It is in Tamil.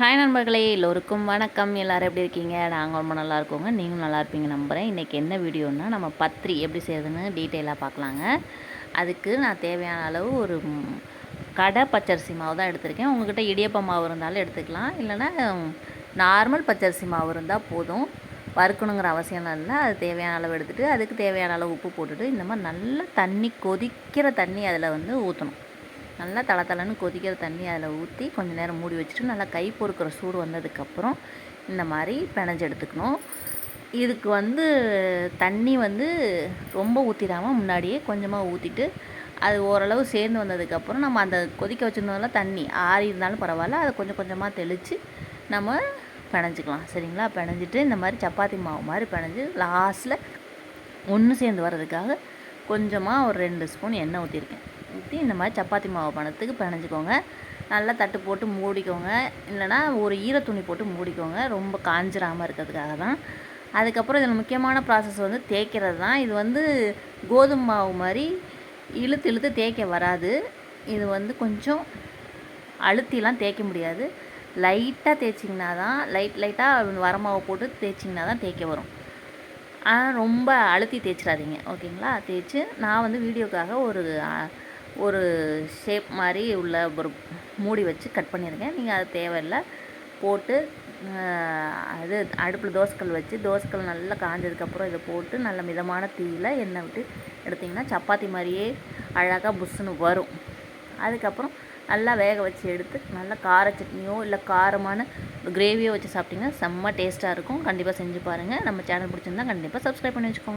ஹாய் நண்பர்களே எல்லோருக்கும் வணக்கம். எல்லோரும் எப்படி இருக்கீங்க? நாங்கள் ரொம்ப நல்லா இருக்கோங்க. நீங்களும் நல்லா இருப்பீங்க நம்புகிறேன் இன்றைக்கி என்ன வீடியோன்னா நம்ம பத்திரி எப்படி செய்யறதுன்னு டீட்டெயிலாக பார்க்கலாங்க. அதுக்கு நான் தேவையான அளவு ஒரு கடை பச்சரிசி மாவு தான் எடுத்திருக்கேன். உங்கள்கிட்ட இடியப்ப மாவு இருந்தாலும் எடுத்துக்கலாம். இல்லைன்னா நார்மல் பச்சரிசி மாவு இருந்தால் போதும். வறுக்கணுங்கிற அவசியம்லாம் இல்லை. அது தேவையான அளவு எடுத்துகிட்டு அதுக்கு தேவையான அளவு உப்பு போட்டுட்டு இந்த மாதிரி நல்லா தண்ணி கொதிக்கிற தண்ணி அதில் வந்து ஊற்றணும். நல்லா தள தளன்னு கொதிக்கிற தண்ணி அதில் ஊற்றி கொஞ்சம் நேரம் மூடி வச்சுட்டு நல்லா கை பொறுக்கிற சூடு வந்ததுக்கப்புறம் இந்த மாதிரி பிணைஞ்சு எடுத்துக்கணும். இதுக்கு வந்து தண்ணி வந்து ரொம்ப ஊற்றிடாமல் முன்னாடியே கொஞ்சமாக ஊற்றிட்டு அது ஓரளவு சேர்ந்து வந்ததுக்கப்புறம் நம்ம அந்த கொதிக்க வச்சுருந்தோம்ல தண்ணி ஆறி இருந்தாலும் பரவாயில்ல அதை கொஞ்சம் கொஞ்சமாக தெளித்து நம்ம பிணைஞ்சிக்கலாம் சரிங்களா? பிணைஞ்சிட்டு இந்த மாதிரி சப்பாத்தி மாவு மாதிரி பிணைஞ்சு லாஸ்ட்டில் ஒன்று சேர்ந்து வர்றதுக்காக கொஞ்சமாக ஒரு ரெண்டு ஸ்பூன் எண்ணெய் ஊற்றிருக்கேன் ஊற்றி இந்த மாதிரி சப்பாத்தி மாவு பணத்துக்கு பிணைஞ்சிக்கோங்க. நல்லா தட்டு போட்டு மூடிக்கோங்க. இல்லைனா ஒரு ஈர துணி போட்டு மூடிக்கோங்க. ரொம்ப காஞ்சிராமல் இருக்கிறதுக்காக தான். அதுக்கப்புறம் இதில் முக்கியமான ப்ராசஸ் வந்து தேய்க்கிறது தான். இது வந்து கோதுமை மாவு மாதிரி இழுத்து இழுத்து தேய்க்க வராது. இது வந்து கொஞ்சம் அழுத்திலாம் தேய்க்க முடியாது. லைட்டாக தேய்ச்சிங்கன்னா தான் லைட் லைட்டாக வரமாவை போட்டு தேய்ச்சிங்கன்னா தான் தேய்க்க வரும். ஆனால் ரொம்ப அழுத்தி தேய்ச்சிடாதீங்க. ஓகேங்களா? தேய்ச்சி நான் வந்து வீடியோக்காக ஒரு ஒரு ஷேப் மாதிரி உள்ள ஒரு மூடி வச்சு கட் பண்ணியிருக்கேன் நீங்கள் அது தேவையில்லை. போட்டு அது அடுப்பில் தோசைக்கல் வச்சு தோசைக்கல் நல்லா காஞ்சதுக்கப்புறம் இதை போட்டு நல்ல மிதமான தீயில் எண்ணெய் விட்டு எடுத்திங்கன்னா சப்பாத்தி மாதிரியே அழகாக புஷ்ஷுன்னு வரும். அதுக்கப்புறம் நல்லா வேக வச்சு எடுத்து நல்லா கார சட்னியோ இல்லை காரமான கிரேவியோ வச்சு சாப்பிட்டிங்கன்னா செம்ம டேஸ்ட்டாக இருக்கும். கண்டிப்பாக செஞ்சு பாருங்கள் நம்ம சேனல் பிடிச்சிருந்தா கண்டிப்பாக சப்ஸ்கிரைப் பண்ணி வச்சுக்கோங்க.